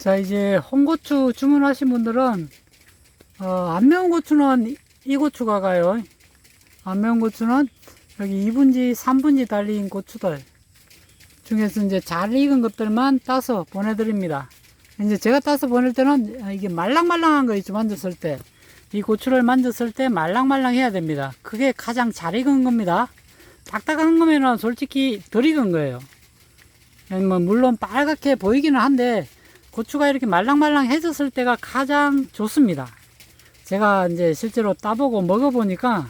자, 이제 홍고추 주문하신 분들은, 어, 안 매운 고추는 이- 이 고추가 가요. 안 매운 고추는 여기 2분지, 3분지 달린 고추들 중에서 이제 잘 익은 것들만 따서 보내드립니다. 이제 제가 따서 보낼 때는 이게 말랑말랑한 거 있죠, 만졌을 때. 이 고추를 만졌을 때 말랑말랑 해야 됩니다. 그게 가장 잘 익은 겁니다. 딱딱한 거면은 솔직히 덜 익은 거예요. 뭐 물론 빨갛게 보이기는 한데 고추가 이렇게 말랑말랑해졌을 때가 가장 좋습니다. 제가 이제 실제로 따보고 먹어보니까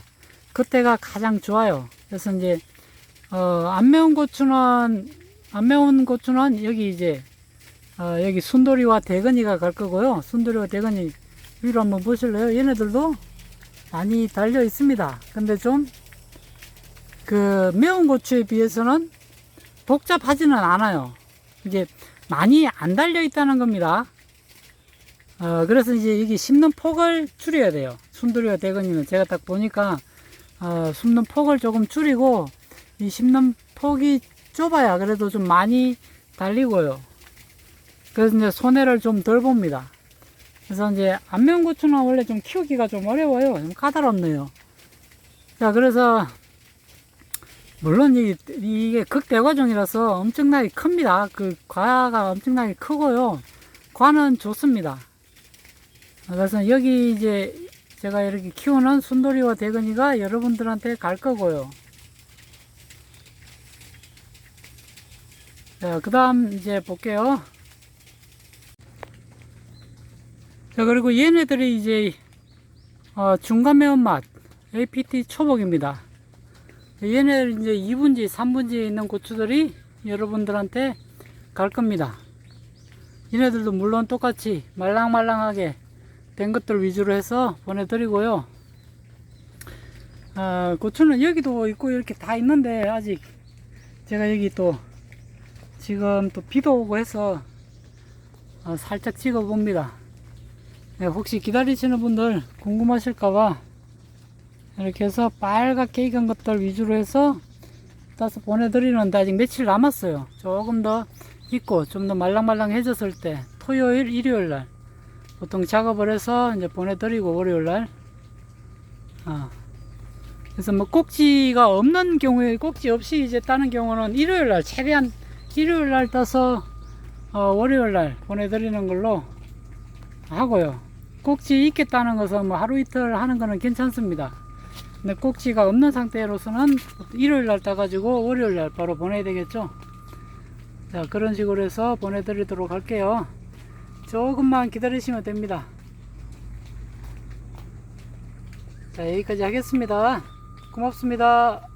그때가 가장 좋아요. 그래서 이제 어, 안 매운 고추는 안 매운 고추는 여기 이제 어, 여기 순돌이와 대건이가 갈 거고요. 순돌이와 대건이 위로 한번 보실래요? 얘네들도 많이 달려 있습니다. 근데 좀 그 매운 고추에 비해서는 복잡하지는 않아요. 이게 많이 안 달려 있다는 겁니다. 어, 그래서 이제 여기 심는 폭을 줄여야 돼요. 순두리와 대건이는 제가 딱 보니까 어, 심는 폭을 조금 줄이고 이 심는 폭이 좁아야 그래도 좀 많이 달리고요. 그래서 이제 손해를 좀 덜 봅니다. 그래서 이제 안 매운 고추는 원래 좀 키우기가 좀 어려워요. 좀 까다롭네요. 자, 그래서 물론 이, 이게 극대과종이라서 엄청나게 큽니다. 그 과가 엄청나게 크고요. 과는 좋습니다. 그래서 여기 이제 제가 이렇게 키우는 순돌이와 대건이가 여러분들한테 갈 거고요. 자, 그 다음 이제 볼게요. 자, 그리고 얘네들이 이제 어, 중간 매운맛 APT 초복입니다. 얘네들 이제 2분지, 3분지에 있는 고추들이 여러분들한테 갈 겁니다. 얘네들도 물론 똑같이 말랑말랑하게 된 것들 위주로 해서 보내드리고요. 아, 고추는 여기도 있고 이렇게 다 있는데 아직 제가 여기 또 지금 또 비도 오고 해서 어, 살짝 찍어 봅니다. 네, 혹시 기다리시는 분들 궁금하실까봐 이렇게 해서 빨갛게 익은 것들 위주로 해서 따서 보내드리는데 아직 며칠 남았어요. 조금 더 익고 좀 더 말랑말랑해졌을 때 토요일, 일요일 날 보통 작업을 해서 이제 보내드리고 월요일 날 아. 그래서 뭐 꼭지가 없는 경우에 꼭지 없이 이제 따는 경우는 일요일 날 최대한 일요일 날 따서 어, 월요일 날 보내드리는 걸로 하고요. 꼭지 있게 따는 것은 뭐 하루 이틀 하는 거는 괜찮습니다. 근데 꼭지가 없는 상태로서는 일요일 날 따가지고 월요일 날 바로 보내야 되겠죠. 자, 그런 식으로 해서 보내드리도록 할게요. 조금만 기다리시면 됩니다. 자, 여기까지 하겠습니다. 고맙습니다.